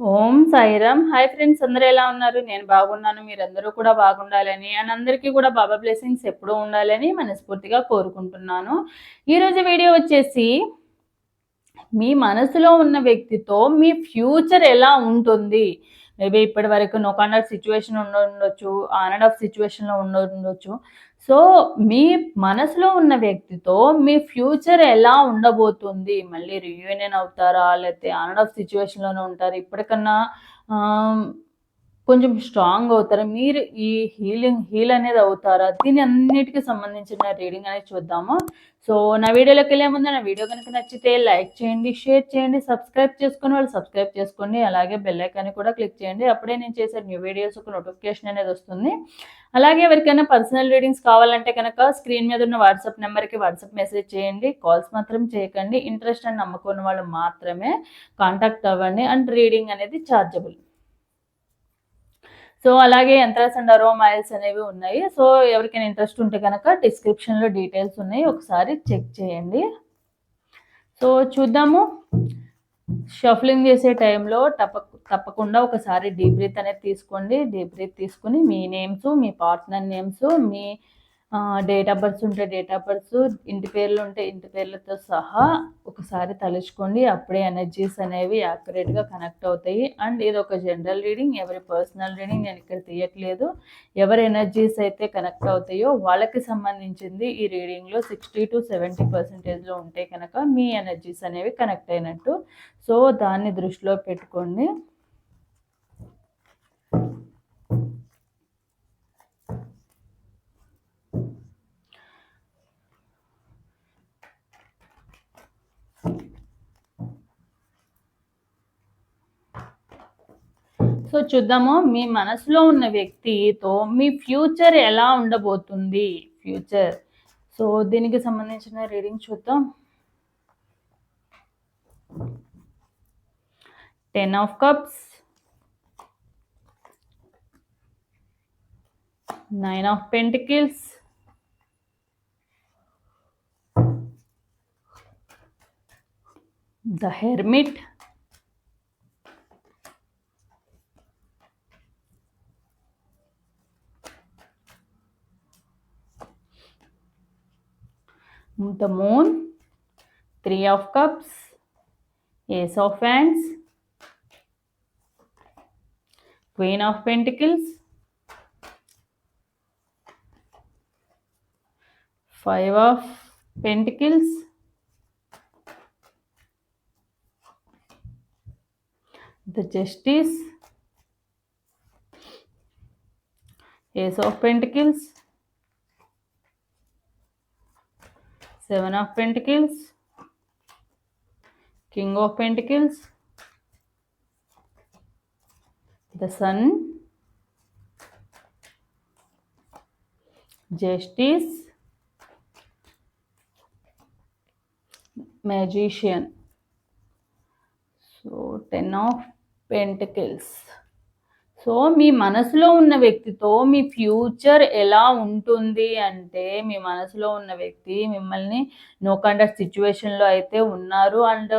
ఓం Sairam hi friends అందరూ ఎలా ఉన్నారు? నేను బాగున్నాను మీరందరూ కూడా బాగుండాలని అండ్ అందరికీ కూడా బాబా బ్లెస్సింగ్స్ ఎప్పుడూ ఉండాలని మనస్ఫూర్తిగా కోరుకుంటున్నాను. ఈరోజు వీడియో వచ్చేసి మీ మనసులో ఉన్న వ్యక్తితో మీ ఫ్యూచర్ ఎలా ఉంటుంది? మేబీ ఇప్పటి వరకు నో కాంటాక్ట్ సిచ్యువేషన్ ఉండొచ్చు ఆన్ ఆఫ్ సిచ్యువేషన్లో ఉండొచ్చు. సో మీ మనసులో ఉన్న వ్యక్తితో మీ ఫ్యూచర్ ఎలా ఉండబోతుంది? మళ్ళీ రియూనియన్ అవుతారా? లేకపోతే ఆన్ అండ్ ఆఫ్ సిచ్యువేషన్లోనే ఉంటారు? ఇప్పటికన్నా కొంచెం స్ట్రాంగ్ అవుతారు? మీరు ఈ హీలింగ్ హీల్ అనేది అవుతారా? దీని అన్నిటికీ సంబంధించిన రీడింగ్ అనేది చూద్దాము. సో నా వీడియోలోకి వెళ్ళే ముందు నా వీడియో కనుక నచ్చితే లైక్ చేయండి షేర్ చేయండి సబ్స్క్రైబ్ చేసుకుని వాళ్ళు సబ్స్క్రైబ్ చేసుకోండి. అలాగే బెల్ ఐకాన్ని కూడా క్లిక్ చేయండి. అప్పుడే నేను చేసే న్యూ వీడియోస్ ఒక నోటిఫికేషన్ అనేది వస్తుంది. అలాగే ఎవరికైనా పర్సనల్ రీడింగ్స్ కావాలంటే కనుక స్క్రీన్ మీద ఉన్న వాట్సాప్ నెంబర్కి వాట్సాప్ మెసేజ్ చేయండి. కాల్స్ మాత్రం చేయకండి. ఇంట్రెస్ట్ అని నమ్ముకున్న వాళ్ళు మాత్రమే కాంటాక్ట్ అవ్వండి. అండ్ రీడింగ్ అనేది ఛార్జబుల్ సో అలాగే యంత్రాస్ అండ్ మైల్స్ అనేవి ఉన్నాయి. సో ఎవరికైనా ఇంట్రెస్ట్ ఉంటే కనుక డిస్క్రిప్షన్లో డీటెయిల్స్ ఉన్నాయి. ఒకసారి చెక్ చేయండి. సో చూద్దాము. షఫ్లింగ్ చేసే టైంలో తప్ప తప్పకుండా ఒకసారి డీప్ బ్రీత్ అనేది తీసుకోండి. డీప్ బ్రీత్ తీసుకుని మీ నేమ్స్ మీ పార్ట్నర్ నేమ్స్ మీ డేట్ ఆఫ్ బర్త్స్ ఉంటే డేట్ ఆఫ్ బర్త్స్ ఇంటి పేర్లు ఉంటే ఇంటి పేర్లతో సహా ఒకసారి తలుచుకోండి. అప్పుడే ఎనర్జీస్ అనేవి యాక్యురేట్గా కనెక్ట్ అవుతాయి. అండ్ ఇది ఒక జనరల్ రీడింగ్ ఎవరి పర్సనల్ రీడింగ్ నేను ఇక్కడ తీయట్లేదు. ఎవరి ఎనర్జీస్ అయితే కనెక్ట్ అవుతాయో వాళ్ళకి సంబంధించింది ఈ రీడింగ్లో సిక్స్టీ టు సెవెంటీ పర్సెంటేజ్లో ఉంటే కనుక మీ ఎనర్జీస్ అనేవి కనెక్ట్ అయినట్టు. సో దాన్ని దృష్టిలో పెట్టుకోండి. సో చూద్దాము మీ మనసులో ఉన్న వ్యక్తితో మీ ఫ్యూచర్ ఎలా ఉండబోతుంది? ఫ్యూచర్. సో దీనికి సంబంధించిన రీడింగ్ చూద్దాం. Ten of cups. Nine of pentacles. The hermit. The moon, three of cups, ace of wands, queen of pentacles, five of pentacles, the justice, ace of pentacles, Seven of Pentacles, King of Pentacles, the Sun, Justice, Magician. So, Ten of Pentacles. So మీ మనసులో ఉన్న వ్యక్తితో మీ future ఎలా ఉంటుంది అంటే మీ మనసులో ఉన్న వ్యక్తి మిమ్మల్ని నో కండక్ట్ సిచ్యువేషన్లో అయితే ఉన్నారు అండ్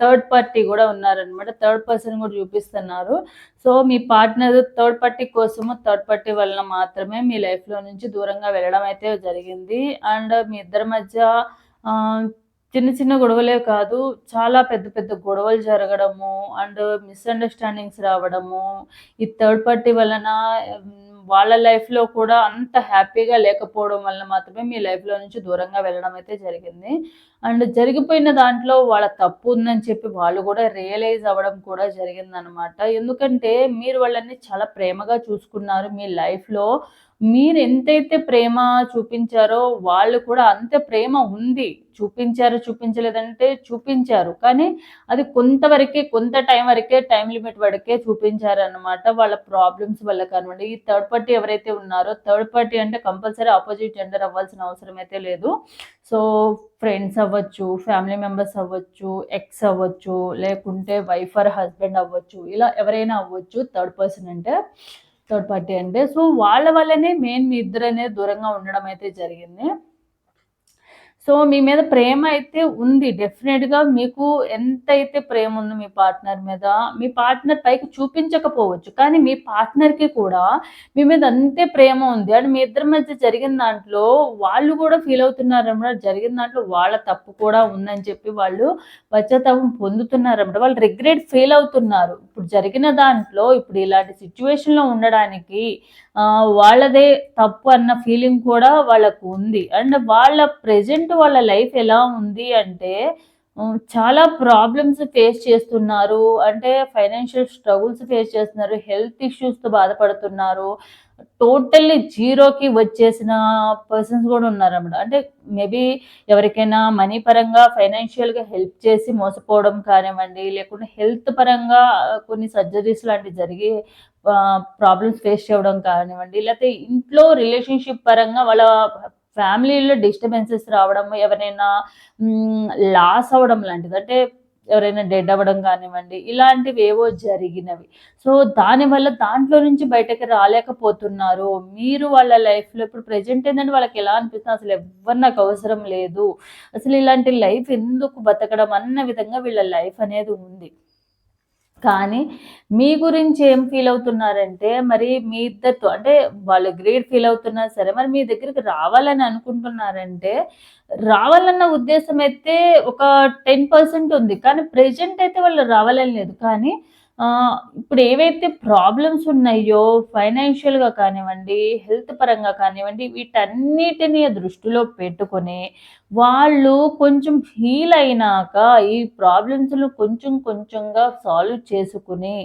థర్డ్ పార్టీ కూడా ఉన్నారనమాట థర్డ్ పర్సన్ కూడా చూపిస్తున్నారు. సో మీ పార్ట్నర్ థర్డ్ పార్టీ కోసము థర్డ్ పార్టీ వలన మాత్రమే మీ లైఫ్లో నుంచి దూరంగా వెళ్ళడం అయితే జరిగింది. అండ్ మీ ఇద్దరి మధ్య చిన్న చిన్న గొడవలే కాదు చాలా పెద్ద పెద్ద గొడవలు జరగడము అండ్ మిస్అండర్స్టాండింగ్స్ రావడము. ఈ థర్డ్ పార్టీ వలన వాళ్ళ లైఫ్లో కూడా అంత హ్యాపీగా లేకపోవడం వల్ల మాత్రమే మీ లైఫ్లో నుంచి దూరంగా వెళ్ళడం అయితే జరిగింది. అండ్ జరిగిపోయిన దాంట్లో వాళ్ళ తప్పు ఉందని చెప్పి వాళ్ళు కూడా రియలైజ్ అవ్వడం కూడా జరిగిందనమాట ఎందుకంటే మీరు వాళ్ళని చాలా ప్రేమగా చూసుకున్నారు మీ లైఫ్లో మీరు ఎంతైతే ప్రేమ చూపించారో వాళ్ళు కూడా అంతే ప్రేమ ఉంది. చూపించారు చూపించలేదంటే చూపించారు. కానీ అది కొంతవరకే కొంత టైం వరకే టైం లిమిట్ వరకే చూపించారు అనమాట వాళ్ళ ప్రాబ్లమ్స్ వల్ల కానివ్వండి. ఈ థర్డ్ పార్టీ ఎవరైతే ఉన్నారో థర్డ్ పార్టీ అంటే కంపల్సరీ ఆపోజిట్ జెండర్ అవ్వాల్సిన అవసరం అయితే లేదు. సో ఫ్రెండ్స్ అవ్వచ్చు ఫ్యామిలీ మెంబర్స్ అవ్వచ్చు ఎక్స్ అవ్వచ్చు లేకుంటే వైఫ్ ఆర్ హస్బెండ్ అవ్వచ్చు ఇలా ఎవరైనా అవ్వచ్చు థర్డ్ పర్సన్ అంటే థర్డ్ పార్టీ అంటే. సో వాళ్ళ వల్లనే మెయిన్ మీ ఇద్దరు అనేది దూరంగా ఉండడం అయితే జరిగింది. సో మీ మీద ప్రేమ అయితే ఉంది డెఫినెట్గా మీకు ఎంతైతే ప్రేమ ఉందో మీ పార్ట్నర్ మీద మీ పార్ట్నర్ పైకి చూపించకపోవచ్చు కానీ మీ పార్ట్నర్కి కూడా మీ మీద అంతే ప్రేమ ఉంది. అండ్ మీ ఇద్దరి మధ్య జరిగిన దాంట్లో వాళ్ళు కూడా ఫీల్ అవుతున్నారు అన్నమాట జరిగిన దాంట్లో వాళ్ళ తప్పు కూడా ఉందని చెప్పి వాళ్ళు పశ్చాత్తాపం పొందుతున్నారన్నమాట. వాళ్ళు రిగ్రెట్ ఫీల్ అవుతున్నారు. ఇప్పుడు జరిగిన దాంట్లో ఇప్పుడు ఇలాంటి సిచ్యువేషన్లో ఉండడానికి వాళ్ళదే తప్పు అన్న ఫీలింగ్ కూడా వాళ్ళకు ఉంది. అండ్ వాళ్ళ ప్రెజెంట్ వాళ్ళ లైఫ్ ఎలా ఉంది అంటే చాలా ప్రాబ్లమ్స్ ఫేస్ చేస్తున్నారు. అంటే ఫైనాన్షియల్ స్ట్రగుల్స్ ఫేస్ చేస్తున్నారు హెల్త్ ఇష్యూస్తో బాధపడుతున్నారు. టోటల్లీ జీరోకి వచ్చేసిన పర్సన్స్ కూడా ఉన్నారన్నమాట అంటే మేబీ ఎవరికైనా మనీ పరంగా ఫైనాన్షియల్గా హెల్ప్ చేసి మోసపోవడం కానివ్వండి లేకుంటే హెల్త్ పరంగా కొన్ని సర్జరీస్ లాంటివి జరిగి ప్రాబ్లమ్స్ ఫేస్ చేయడం కానివ్వండి లేకపోతే ఇంట్లో రిలేషన్షిప్ పరంగా వాళ్ళ ఫ్యామిలీలో డిస్టర్బెన్సెస్ రావడం ఎవరైనా లాస్ అవ్వడం లాంటిది. అంటే ఎవరైనా డెడ్ అవ్వడం కానివ్వండి ఇలాంటివి ఏవో జరిగినవి. సో దానివల్ల దాంట్లో నుంచి బయటకి రాలేకపోతున్నారు. మీరు వాళ్ళ లైఫ్లో ఇప్పుడు ప్రజెంట్ ఏంటంటే వాళ్ళకి ఎలా అనిపిస్తుంది అసలు ఎవరు నాకు అవసరం లేదు. అసలు ఇలాంటి లైఫ్ ఎందుకు బతకడం అన్న విధంగా వీళ్ళ లైఫ్ అనేది ఉంది. కానీ మీ గురించి ఏం ఫీల్ అవుతున్నారంటే మరి మీ ఇద్దరితో అంటే వాళ్ళు గ్రేట్ ఫీల్ అవుతున్నారు సరే మరి మీ దగ్గరికి రావాలని అనుకుంటున్నారంటే రావాలన్న ఉద్దేశం అయితే ఒక టెన్ పర్సెంట్ ఉంది. కానీ ప్రెజెంట్ అయితే వాళ్ళు రావాలని లేదు. కానీ ఇప్పుడు ఏవైతే ప్రాబ్లమ్స్ ఉన్నాయో ఫైనాన్షియల్‌గా కానివ్వండి, హెల్త్ పరంగా కానివ్వండి, వీటన్నిటిని దృష్టిలో పెట్టుకొని, వాళ్ళు కొంచెం హీల్ అయినాక ఈ ప్రాబ్లమ్స్‌ను కొంచెం కొంచెంగా సాల్వ్ చేసుకుని,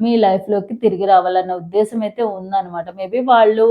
మీ లైఫ్‌లోకి తిరిగి రావాలన్న ఉద్దేశం అయితే ఉందన్నమాట. మేబీ వాళ్ళు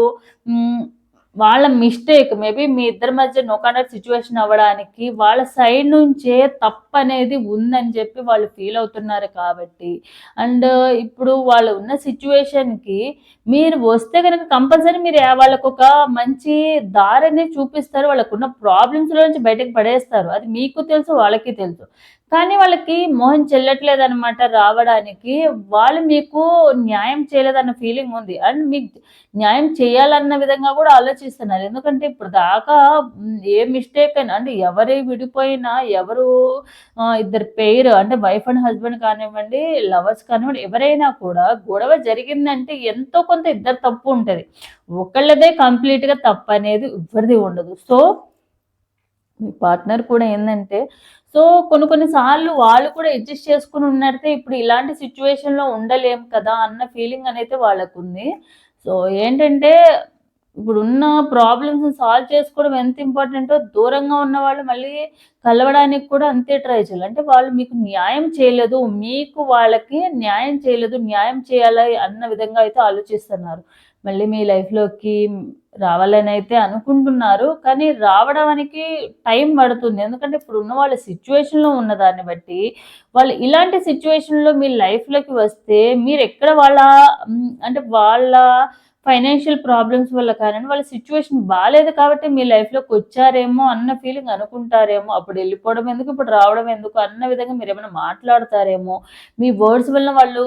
వాళ్ళ మిస్టేక్ మేబీ మీ ఇద్దరి మధ్య నో కాంటాక్ట్ సిచ్యువేషన్ అవ్వడానికి వాళ్ళ సైడ్ నుంచే తప్పు అనేది ఉందని చెప్పి వాళ్ళు ఫీల్ అవుతున్నారు కాబట్టి. అండ్ uh, ఇప్పుడు వాళ్ళు ఉన్న సిచ్యువేషన్కి మీరు వస్తే కనుక కంపల్సరీ మీరు వాళ్ళకు ఒక మంచి దారిని చూపిస్తారు వాళ్ళకున్న ప్రాబ్లమ్స్లో నుంచి బయటకు పడేస్తారు. అది మీకు తెలుసు వాళ్ళకి తెలుసు. కానీ వాళ్ళకి మోహన్ చెల్లట్లేదు అనమాట రావడానికి. వాళ్ళు మీకు న్యాయం చేయలేదన్న ఫీలింగ్ ఉంది. అండ్ మీకు న్యాయం చేయాలన్న విధంగా కూడా ఆలోచిస్తున్నారు. ఎందుకంటే ఇప్పుడు దాకా ఏ మిస్టేక్ అయినా అంటే ఎవరి విడిపోయినా ఎవరు ఇద్దరు పేరు అంటే వైఫ్ అండ్ హస్బెండ్ కానివ్వండి లవర్స్ కానివ్వండి ఎవరైనా కూడా గొడవ జరిగిందంటే ఎంతో కొంత ఇద్దరు తప్పు ఉంటుంది. ఒకళ్ళదే కంప్లీట్గా తప్పు అనేది ఎవరిది ఉండదు. సో మీ పార్ట్నర్ కూడా ఏంటంటే సో కొన్ని కొన్ని సార్లు వాళ్ళు కూడా అడ్జస్ట్ చేసుకుని ఉన్నట్టే ఇప్పుడు ఇలాంటి సిచ్యువేషన్లో ఉండలేం కదా అన్న ఫీలింగ్ అనేది వాళ్ళకు ఉంది సో ఏంటంటే ఇప్పుడు ఉన్న ప్రాబ్లమ్స్ సాల్వ్ చేసుకోవడం ఎంత ఇంపార్టెంటో దూరంగా ఉన్న వాళ్ళు మళ్ళీ కలవడానికి కూడా అంతే ట్రై చేయాలి. అంటే వాళ్ళు మీకు న్యాయం చేయలేదు మీకు వాళ్ళకి న్యాయం చేయలేదు న్యాయం చేయాలి అన్న విధంగా అయితే ఆలోచిస్తున్నారు. మళ్ళీ మీ లైఫ్లోకి రావాలని అయితే అనుకుంటున్నారు. కానీ రావడానికి టైం పడుతుంది. ఎందుకంటే ఇప్పుడు ఉన్న వాళ్ళ సిచ్యువేషన్లో ఉన్న దాన్ని బట్టి వాళ్ళు ఇలాంటి సిచ్యువేషన్లో మీ లైఫ్లోకి వస్తే మీరు ఎక్కడ వాళ్ళ అంటే వాళ్ళ ఫైనాన్షియల్ ప్రాబ్లమ్స్ వల్ల కానీ వాళ్ళ సిచ్యువేషన్ బాగాలేదు కాబట్టి మీ లైఫ్లోకి వచ్చారేమో అన్న ఫీలింగ్ అనుకుంటారేమో. అప్పుడు వెళ్ళిపోవడం ఎందుకు ఇప్పుడు రావడం ఎందుకు అన్న విధంగా మీరు ఏమైనా మాట్లాడతారేమో. మీ వర్డ్స్ వల్ల వాళ్ళు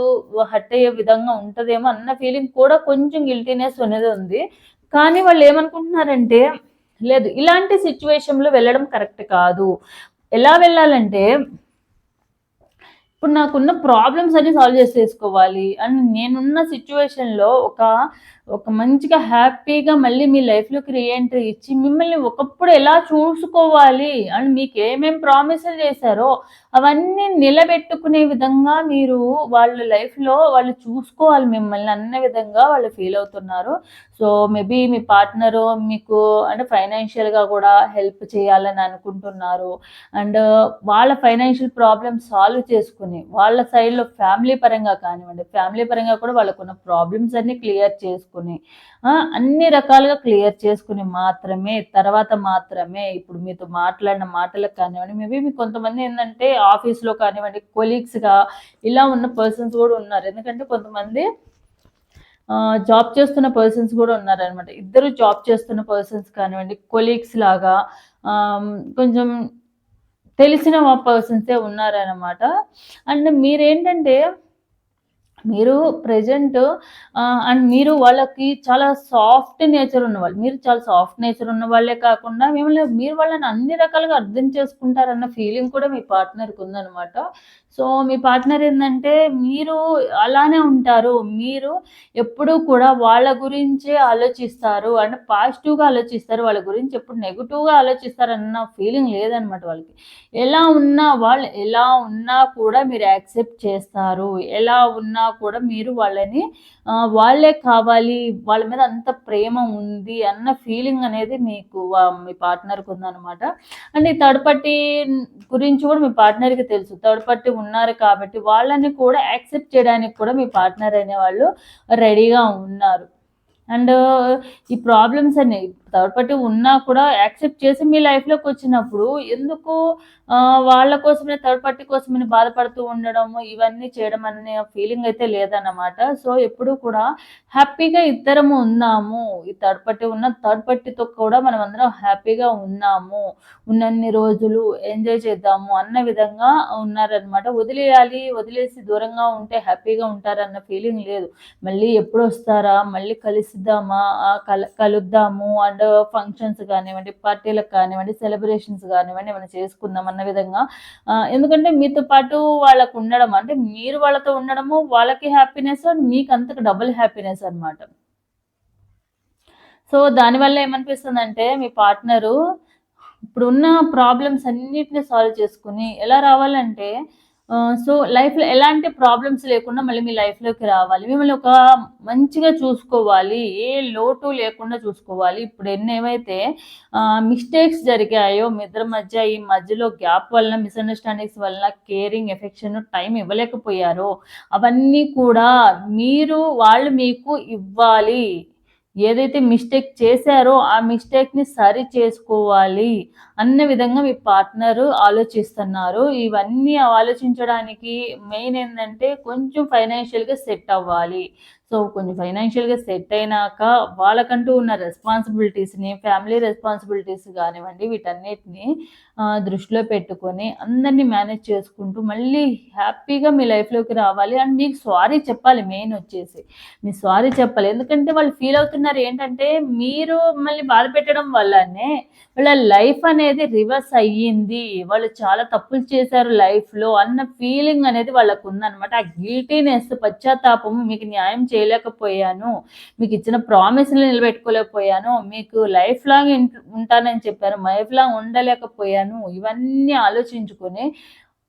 హర్ట్ అయ్యే విధంగా ఉంటుందేమో అన్న ఫీలింగ్ కూడా కొంచెం గిల్టీనెస్ అనేది ఉంది. కానీ వాళ్ళు ఏమనుకుంటున్నారంటే లేదు ఇలాంటి సిచ్యువేషన్లో వెళ్ళడం కరెక్ట్ కాదు. ఎలా వెళ్ళాలంటే ఇప్పుడు నాకున్న ప్రాబ్లమ్స్ అన్ని సాల్వ్ చేసేసుకోవాలి అండ్ నేనున్న సిచ్యువేషన్లో ఒక ఒక మంచిగా హ్యాపీగా మళ్ళీ మీ లైఫ్లోకి రీఎంట్రీ ఇచ్చి మిమ్మల్ని ఒకప్పుడు ఎలా చూసుకోవాలి? అండ్ మీకు ఏమేమి ప్రామిసులు చేశారో అవన్నీ నిలబెట్టుకునే విధంగా మీరు వాళ్ళ లైఫ్లో వాళ్ళు చూసుకోవాలి మిమ్మల్ని అన్న విధంగా వాళ్ళు ఫీల్ అవుతున్నారు. సో మేబీ మీ పార్ట్నరు మీకు అంటే ఫైనాన్షియల్గా కూడా హెల్ప్ చేయాలని అనుకుంటున్నారు. అండ్ వాళ్ళ ఫైనాన్షియల్ ప్రాబ్లమ్ సాల్వ్ చేసుకుని వాళ్ళ సైడ్లో ఫ్యామిలీ పరంగా కానివ్వండి ఫ్యామిలీ పరంగా కూడా వాళ్ళకున్న ప్రాబ్లమ్స్ అన్నీ క్లియర్ చేసుకుని చేసుకుని అన్ని రకాలుగా క్లియర్ చేసుకుని మాత్రమే తర్వాత మాత్రమే ఇప్పుడు మీతో మాట్లాడిన మాటలకు కానివ్వండి మేబీ మీకు కొంతమంది ఏంటంటే ఆఫీస్లో కానివ్వండి కొలీగ్స్గా ఇలా ఉన్న పర్సన్స్ కూడా ఉన్నారు. ఎందుకంటే కొంతమంది జాబ్ చేస్తున్న పర్సన్స్ కూడా ఉన్నారనమాట ఇద్దరు జాబ్ చేస్తున్న పర్సన్స్ కానివ్వండి కొలీగ్స్ లాగా కొంచెం తెలిసిన పర్సన్సే ఉన్నారనమాట అండ్ మీరేంటంటే మీరు ప్రజెంట్ అండ్ మీరు వాళ్ళకి చాలా సాఫ్ట్ నేచర్ ఉన్నవాళ్ళు. మీరు చాలా సాఫ్ట్ నేచర్ ఉన్న వాళ్ళే కాకుండా మిమ్మల్ని మీరు వాళ్ళని అన్ని రకాలుగా అర్థం చేసుకుంటారన్న ఫీలింగ్ కూడా మీ పార్ట్నర్కి ఉందన్నమాట. సో మీ పార్ట్నర్ ఏంటంటే మీరు అలానే ఉంటారు. మీరు ఎప్పుడూ కూడా వాళ్ళ గురించే ఆలోచిస్తారు. అంటే పాజిటివ్గా ఆలోచిస్తారు. వాళ్ళ గురించి ఎప్పుడు నెగిటివ్గా ఆలోచిస్తారు అన్న ఫీలింగ్ లేదనమాట వాళ్ళకి. ఎలా ఉన్నా వాళ్ళు ఎలా ఉన్నా కూడా మీరు యాక్సెప్ట్ చేస్తారు. ఎలా ఉన్నా కూడా మీరు వాళ్ళని వాళ్ళే కావాలి. వాళ్ళ మీద అంత ప్రేమ ఉంది అన్న ఫీలింగ్ అనేది మీకు మీ పార్ట్నర్కి ఉందన్నమాట. అండ్ ఈ థర్డ్ పార్టీ గురించి కూడా మీ పార్ట్నర్కి తెలుసు. థర్డ్ పార్టీ ఉన్నారు కాబట్టి వాళ్ళని కూడా యాక్సెప్ట్ చేయడానికి కూడా మీ పార్ట్నర్ అనే వాళ్ళు రెడీగా ఉన్నారు. అండ్ ఈ ప్రాబ్లమ్స్ అన్ని థర్డ్ పార్టీ ఉన్నా కూడా యాక్సెప్ట్ చేసి మీ లైఫ్లోకి వచ్చినప్పుడు ఎందుకు వాళ్ళ కోసమే థర్డ్ పార్టీ కోసమని బాధపడుతూ ఉండడము ఇవన్నీ చేయడం అనే ఫీలింగ్ అయితే లేదన్నమాట. సో ఎప్పుడు కూడా హ్యాపీగా ఇద్దరము ఉన్నాము. ఈ థర్డ్ పార్టీ ఉన్న థర్డ్ పార్టీతో కూడా మనం అందరం హ్యాపీగా ఉన్నాము. ఉన్నన్ని రోజులు ఎంజాయ్ చేద్దాము అన్న విధంగా ఉన్నారనమాట వదిలేయాలి వదిలేసి దూరంగా ఉంటే హ్యాపీగా ఉంటారన్న ఫీలింగ్ లేదు. మళ్ళీ ఎప్పుడు వస్తారా? మళ్ళీ కలిసిద్దామా? కల కలుద్దాము అండ్ ఫంక్షన్స్ కానివ్వండి పార్టీలకు కానివ్వండి సెలబ్రేషన్స్ కానివ్వండి ఏమైనా చేసుకుందాం అన్న విధంగా ఎందుకంటే మీతో పాటు వాళ్ళకు ఉండడం అంటే మీరు వాళ్ళతో ఉండడము వాళ్ళకి హ్యాపీనెస్ అండ్ మీకు అంతకు డబుల్ హ్యాపీనెస్ అనమాట సో దానివల్ల ఏమనిపిస్తుంది అంటే మీ పార్ట్నరు ఇప్పుడున్న ప్రాబ్లమ్స్ అన్నిటిని సాల్వ్ చేసుకుని ఎలా రావాలంటే సో లైఫ్లో ఎలాంటి ప్రాబ్లమ్స్ లేకుండా మళ్ళీ మీ లైఫ్లోకి రావాలి. మిమ్మల్ని ఒక మంచిగా చూసుకోవాలి. ఏ లోటు లేకుండా చూసుకోవాలి. ఇప్పుడు ఎన్ని ఏమైతే మిస్టేక్స్ జరిగాయో మీ ఇద్దరి మధ్య ఈ మధ్యలో గ్యాప్ వలన మిస్అండర్స్టాండింగ్స్ వలన కేరింగ్ ఎఫెక్షన్ టైం ఇవ్వలేకపోయారో అవన్నీ కూడా మీరు వాళ్ళు మీకు ఇవ్వాలి. ఏదైతే మిస్టేక్ చేశారో ఆ మిస్టేక్ని సరి చేసుకోవాలి అన్న విధంగా మీ పార్ట్నర్ ఆలోచిస్తున్నారు. ఇవన్నీ ఆలోచించడానికి మెయిన్ ఏంటంటే కొంచెం ఫైనాన్షియల్గా సెట్ అవ్వాలి. సో కొంచెం ఫైనాన్షియల్గా సెట్ అయినాక వాళ్ళకంటూ ఉన్న రెస్పాన్సిబిలిటీస్ని ఫ్యామిలీ రెస్పాన్సిబిలిటీస్ కానివ్వండి వీటన్నిటిని దృష్టిలో పెట్టుకొని అందరినీ మేనేజ్ చేసుకుంటూ మళ్ళీ హ్యాపీగా మీ లైఫ్లోకి రావాలి. అండ్ మీకు సారీ చెప్పాలి మెయిన్ వచ్చేసి. మీ సారీ చెప్పాలి. ఎందుకంటే వాళ్ళు ఫీల్ అవుతున్నారు ఏంటంటే మీరు మళ్ళీ బాధ పెట్టడం వల్లనే వాళ్ళ లైఫ్ అనేది రివర్స్ అయ్యింది. వాళ్ళు చాలా తప్పులు చేశారు లైఫ్లో అన్న ఫీలింగ్ అనేది వాళ్ళకు ఉందన్నమాట ఆ గిల్టీనెస్ పశ్చాత్తాపం మీకు న్యాయం చేయలేకపోయాను. మీకు ఇచ్చిన ప్రామిస్ని నిలబెట్టుకోలేకపోయాను. మీకు లైఫ్ లాంగ్ ఉంటానని చెప్పాను లైఫ్ లాంగ్ ఉండలేకపోయాను. చేశాను. ఇవన్నీ ఆలోచించుకొని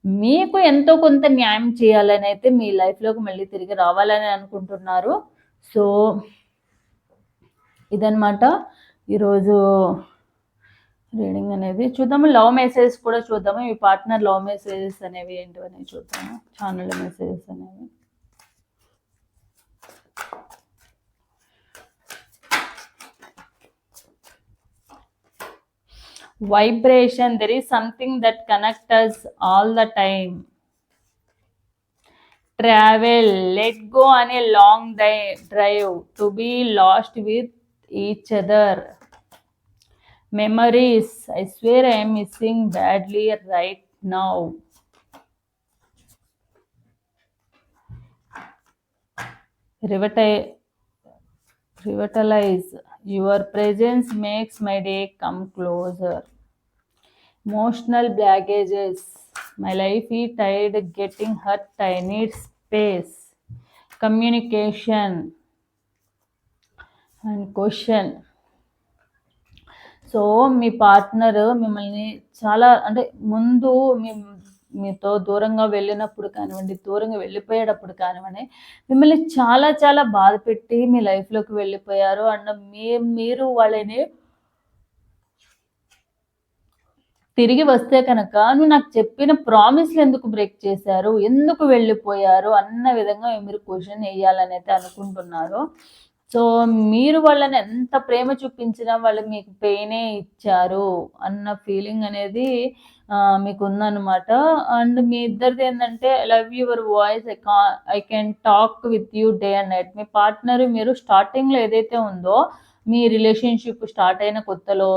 మీకు ఎంతో కొంత న్యాయం చేయాలని అయితే మీ లైఫ్లోకి మళ్ళీ తిరిగి రావాలని అనుకుంటున్నారు. సో ఇదనమాట ఈరోజు రీడింగ్ అనేది చూద్దాము. లవ్ మెసేజెస్ కూడా చూద్దాము. మీ పార్ట్నర్ లవ్ మెసేజెస్ అనేవి ఏంటివని చూద్దాము. ఛానల్ మెసేజెస్ అనేవి. Vibration there is something that connects us all the time. Travel let go on a long drive to be lost with each other. Memories i swear i am missing badly right now. Revitalize. Your presence makes my day come closer emotional baggages my life ఈ tired getting hurt I need space communication and question so me partner మిమ్మల్ని చాలా అంటే ముందు మీ మీతో దూరంగా వెళ్ళినప్పుడు కానివ్వండి దూరంగా వెళ్ళిపోయేటప్పుడు కానివ్వండి మిమ్మల్ని చాలా చాలా బాధ పెట్టి మీ లైఫ్లోకి వెళ్ళిపోయారు. అండ్ మీ మీరు వాళ్ళని తిరిగి వస్తే కనుక నువ్వు నాకు చెప్పిన ప్రామిస్లు ఎందుకు బ్రేక్ చేశారు? ఎందుకు వెళ్ళిపోయారు? అన్న విధంగా మీరు క్వశ్చన్ వేయాలని అయితే అనుకుంటున్నారు. సో మీరు వాళ్ళని ఎంత ప్రేమ చూపించినా వాళ్ళు మీకు పెయినే ఇచ్చారు అన్న ఫీలింగ్ అనేది మీకు ఉందన్నమాట అండ్ మీ ఇద్దరిది ఏంటంటే లవ్ యువర్ వాయిస్ ఐ కా I can talk with you day and night me partner మీరు స్టార్టింగ్లో ఏదైతే ఉందో మీ రిలేషన్షిప్ స్టార్ట్ అయిన కొత్తలో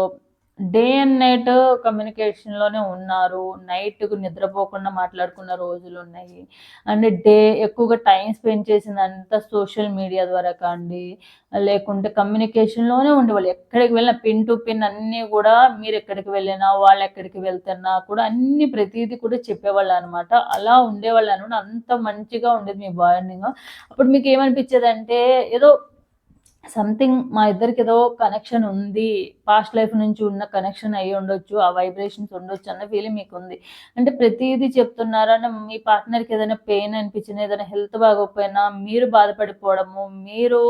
డే అండ్ నైట్ కమ్యూనికేషన్లోనే ఉన్నారు. నైట్ నిద్రపోకుండా మాట్లాడుకున్న రోజులు ఉన్నాయి. అండ్ డే ఎక్కువగా టైం స్పెండ్ చేసిందంతా సోషల్ మీడియా ద్వారా కాండి. లేకుంటే కమ్యూనికేషన్లోనే ఉండేవాళ్ళు. ఎక్కడికి వెళ్ళినా పిన్ టు పిన్ అన్నీ కూడా మీరు ఎక్కడికి వెళ్ళినా వాళ్ళు ఎక్కడికి వెళ్తున్నా కూడా అన్ని ప్రతిదీ కూడా చెప్పేవాళ్ళు అనమాట అలా ఉండేవాళ్ళు అనమాట అంత మంచిగా ఉండేది మీ బాండింగ్ అప్పుడు మీకు ఏమనిపించేది అంటే ఏదో సంథింగ్ మా ఇద్దరికి ఏదో కనెక్షన్ ఉంది పాస్ట్ లైఫ్ నుంచి ఉన్న కనెక్షన్ అయ్యి ఉండొచ్చు ఆ వైబ్రేషన్స్ ఉండొచ్చు అన్న ఫీలింగ్ మీకు ఉంది. అంటే ప్రతిదీ చెప్తున్నారని మీ పార్ట్నర్కి ఏదైనా పెయిన్ అనిపించిన ఏదైనా హెల్త్ బాగోకపోయినా మీరు బాధపడిపోవడము మీరు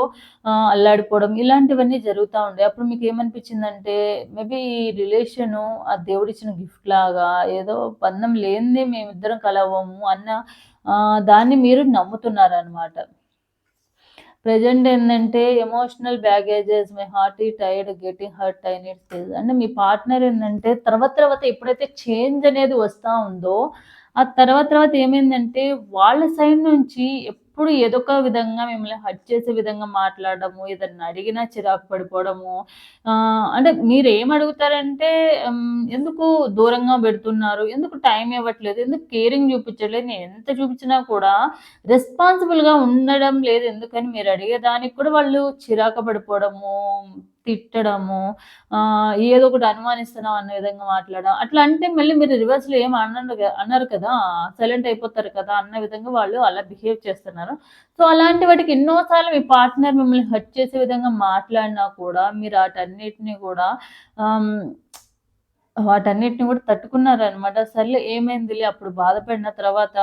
అల్లాడిపోవడం ఇలాంటివన్నీ జరుగుతూ ఉండే అప్పుడు మీకు ఏమనిపించిందంటే మేబీ ఈ రిలేషను ఆ దేవుడిచ్చిన గిఫ్ట్ లాగా ఏదో బంధం లేనిదే మేమిద్దరం కలవము అన్న దాన్ని మీరు నమ్ముతున్నారనమాట ప్రజెంట్ ఏంటంటే ఎమోషనల్ బ్యాగేజెస్ మై హార్ట్ ఈ tired getting hurt I need అంటే మీ పార్ట్నర్ ఏంటంటే తర్వాత తర్వాత ఎప్పుడైతే చేంజ్ అనేది వస్తూ ఉందో ఆ తర్వాత తర్వాత ఏమైందంటే వాళ్ళ సైడ్ నుంచి ఎప్పుడు ఏదో ఒక విధంగా మిమ్మల్ని హట్ చేసే విధంగా మాట్లాడము ఏదన్నా అడిగినా చిరాకు పడిపోవడము అంటే మీరు ఏం అడుగుతారంటే ఎందుకు దూరంగా పెడుతున్నారు? ఎందుకు టైం ఇవ్వట్లేదు? ఎందుకు కేరింగ్ చూపించట్లేదు? నేను ఎంత చూపించినా కూడా రెస్పాన్సిబుల్గా ఉండడం లేదు. ఎందుకని మీరు అడిగేదానికి కూడా వాళ్ళు చిరాకు పడిపోవడము తిట్టడము ఏదో ఒకటి అనుమానిస్తున్నాం అన్న విధంగా మాట్లాడడం అట్లా అంటే మళ్ళీ మీరు రివర్స్లో ఏం అన్నారు అన్నారు కదా సైలెంట్ అయిపోతారు కదా అన్న విధంగా వాళ్ళు అలా బిహేవ్ చేస్తున్నారు. సో అలాంటి వాటికి ఎన్నోసార్లు మీ పార్ట్నర్ మిమ్మల్ని హర్ట్ చేసే విధంగా మాట్లాడినా కూడా మీరు వాటన్నిటిని కూడా వాటన్నిటిని కూడా తట్టుకున్నారనమాట సర్లే ఏమైందిలే అప్పుడు బాధపడిన తర్వాత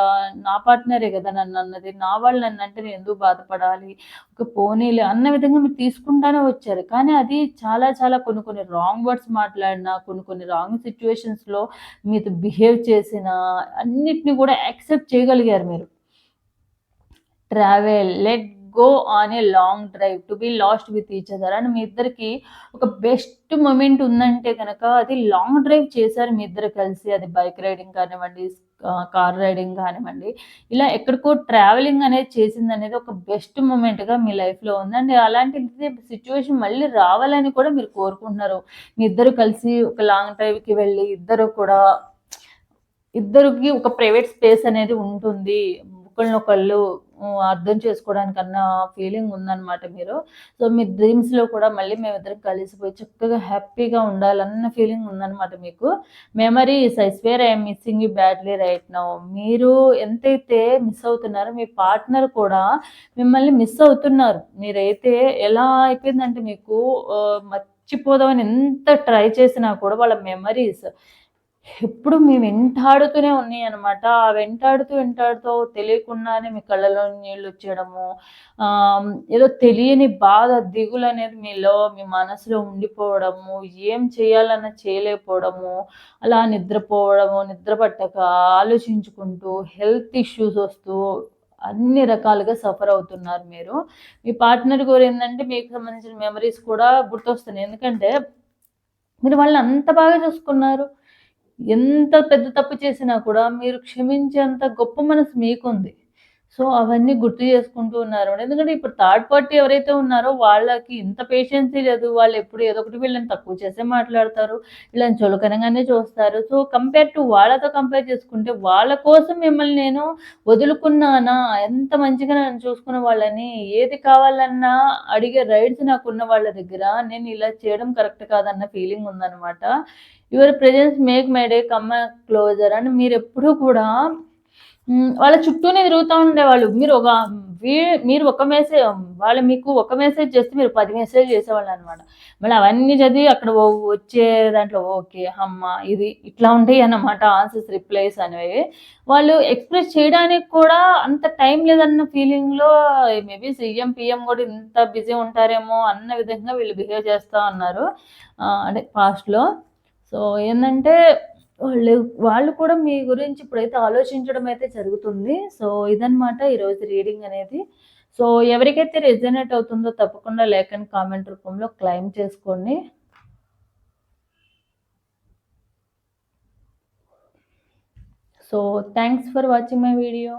నా పార్ట్నరే కదా నన్ను అన్నది. నా వాళ్ళు నన్ను అంటే నేను ఎందుకు బాధపడాలి? ఒక పోనీలే అన్న విధంగా మీరు తీసుకుంటానే వచ్చారు. కానీ అది చాలా చాలా కొన్ని కొన్ని రాంగ్ వర్డ్స్ మాట్లాడిన కొన్ని కొన్ని రాంగ్ సిచ్యువేషన్స్లో మీతో బిహేవ్ చేసిన అన్నిటిని కూడా యాక్సెప్ట్ చేయగలిగారు మీరు. Travel let go on a long drive to be lost with each other అని మీ ఇద్దరికి ఒక బెస్ట్ మూమెంట్ ఉందంటే కనుక అది లాంగ్ డ్రైవ్ చేశారు మీ ఇద్దరు కలిసి. అది బైక్ రైడింగ్ కానివ్వండి కార్ రైడింగ్ కానివ్వండి. ఇలా ఎక్కడికో ట్రావెలింగ్ అనేది చేసింది అనేది ఒక బెస్ట్ మూమెంట్గా మీ లైఫ్లో ఉందండి అలాంటి సిచ్యువేషన్ మళ్ళీ రావాలని కూడా మీరు కోరుకుంటున్నారు. మీ ఇద్దరు కలిసి ఒక లాంగ్ డ్రైవ్కి వెళ్ళి ఇద్దరు కూడా ఇద్దరికి ఒక ప్రైవేట్ స్పేస్ అనేది ఉంటుంది. ఒకళ్ళనొకళ్ళు అర్థం చేసుకోవడానికన్నా ఫీలింగ్ ఉందన్నమాట మీరు. సో మీ డ్రీమ్స్లో కూడా మళ్ళీ మేమిద్దరం కలిసిపోయి చక్కగా హ్యాపీగా ఉండాలన్న ఫీలింగ్ ఉందన్నమాట మీకు. Memories I swear I'm missing you badly right now మీరు ఎంతైతే మిస్ అవుతున్నారో మీ పార్ట్నర్ కూడా మిమ్మల్ని మిస్ అవుతున్నారు. మీరైతే ఎలా అయిపోయిందంటే మీకు మర్చిపోదామని ఎంత ట్రై చేసినా కూడా వాళ్ళ మెమరీస్ ఎప్పుడు మేము వెంటాడుతూనే ఉన్నాయి అనమాట ఆ వెంటాడుతూ వెంటాడుతూ తెలియకుండానే మీ కళ్ళలో నీళ్ళు వచ్చేయడము ఏదో తెలియని బాధ దిగులు అనేది మీలో మీ మనసులో ఉండిపోవడము ఏం చేయాలన్నా చేయలేకపోవడము అలా నిద్రపోవడము నిద్ర పట్టక ఆలోచించుకుంటూ హెల్త్ ఇష్యూస్ వస్తూ అన్ని రకాలుగా సఫర్ అవుతున్నారు మీరు. మీ పార్ట్నర్ కూడా ఏంటంటే మీకు సంబంధించిన మెమరీస్ కూడా గుర్తొస్తున్నాయి. ఎందుకంటే మీరు వాళ్ళని అంత బాగా చూసుకున్నారు. ఎంత పెద్ద తప్పు చేసినా కూడా మీరు క్షమించేంత గొప్ప మనసు మీకుంది. సో అవన్నీ గుర్తు చేసుకుంటూ ఉన్నారు. ఎందుకంటే ఇప్పుడు థర్డ్ పార్టీ ఎవరైతే ఉన్నారో వాళ్ళకి ఇంత పేషెన్సీ లేదు. వాళ్ళు ఎప్పుడు ఏదో ఒకటి వీళ్ళని తక్కువ చేసే మాట్లాడతారు. వీళ్ళని చులకనగానే చూస్తారు. సో కంపేర్ టు వాళ్ళతో కంపేర్ చేసుకుంటే వాళ్ళ కోసం మిమ్మల్ని నేను వదులుకున్నానా? ఎంత మంచిగా నన్ను చూసుకున్న వాళ్ళని? ఏది కావాలన్నా అడిగే రైడ్స్ నాకున్న వాళ్ళ దగ్గర. నేను ఇలా చేయడం కరెక్ట్ కాదన్న ఫీలింగ్ ఉందన్నమాట. Your presence make my day come closer అని మీరు ఎప్పుడూ కూడా వాళ్ళ చుట్టూనే తిరుగుతూ ఉండేవాళ్ళు. మీరు ఒక మీరు ఒక మెసేజ్ వాళ్ళు మీకు ఒక మెసేజ్ చేస్తే మీరు పది మెసేజ్ చేసేవాళ్ళు అనమాట మళ్ళీ అవన్నీ చదివి అక్కడ వచ్చే దాంట్లో ఓకే అమ్మ ఇది ఇట్లా ఉంటాయి అన్నమాట ఆన్సర్స్ రిప్లైస్ అనేవి. వాళ్ళు ఎక్స్ప్రెస్ చేయడానికి కూడా అంత టైం లేదన్న ఫీలింగ్లో మేబీ సీఎం పిఎం కూడా ఇంత బిజీ ఉంటారేమో అన్న విధంగా వీళ్ళు బిహేవ్ చేస్తూ ఉన్నారు. అంటే పాస్ట్లో సో ఏంటంటే వాళ్ళు వాళ్ళు కూడా మీ గురించి ఇప్పుడైతే ఆలోచించడం అయితే జరుగుతుంది. సో ఇదనమాట ఈరోజు రీడింగ్ అనేది. సో ఎవరికైతే రెజనేట్ అవుతుందో తప్పకుండా లేఖ కామెంట్ రూపంలో క్లైమ్ చేసుకోండి. So thanks for watching my video.